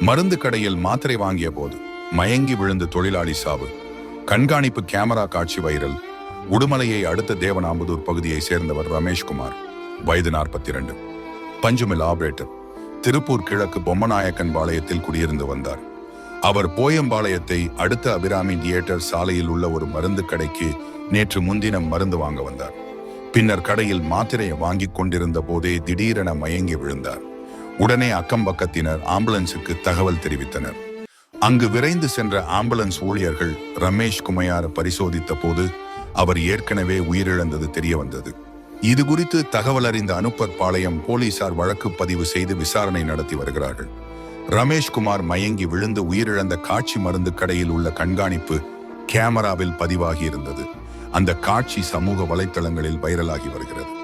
மருந்து கடையில் மாத்திரை வாங்கிய போது மயங்கி விழுந்து தொழிலாளி சாவு கண்காணிப்பு கேமரா காட்சி வைரல் உடுமலையை அடுத்த தேவனாம்புதூர் பகுதியை சேர்ந்தவர் ரமேஷ்குமார் வயது நாற்பத்தி இரண்டு பஞ்சுமில் ஆபரேட்டர் திருப்பூர் கிழக்கு பொம்மநாயக்கன் பாளையத்தில் குடியிருந்து வந்தார். அவர் போயம்பாளையத்தை அடுத்த அபிராமி தியேட்டர் சாலையில் உள்ள ஒரு மருந்து கடைக்கு நேற்று முன்தினம் மருந்து வாங்க வந்தார். பின்னர் கடையில் மாத்திரையை வாங்கிக் கொண்டிருந்த போதே திடீரென மயங்கி விழுந்தார். உடனே அக்கம் பக்கத்தினர் ஆம்புலன்ஸுக்கு தகவல் தெரிவித்தனர். அங்கு விரைந்து சென்ற ஆம்புலன்ஸ் ஊழியர்கள் ரமேஷ் குமையார பரிசோதித்த போது அவர் ஏற்கனவே உயிரிழந்தது தெரிய வந்தது இது குறித்து தகவல் அறிந்த அனுப்பர் பாளையம் போலீசார் வழக்கு பதிவு செய்து விசாரணை நடத்தி வருகிறார்கள். ரமேஷ்குமார் மயங்கி விழுந்து உயிரிழந்த காட்சி மருந்து கடையில் உள்ள கண்காணிப்பு கேமராவில் பதிவாகி இருந்தது. அந்த காட்சி சமூக வலைத்தளங்களில் வைரலாகி வருகிறது.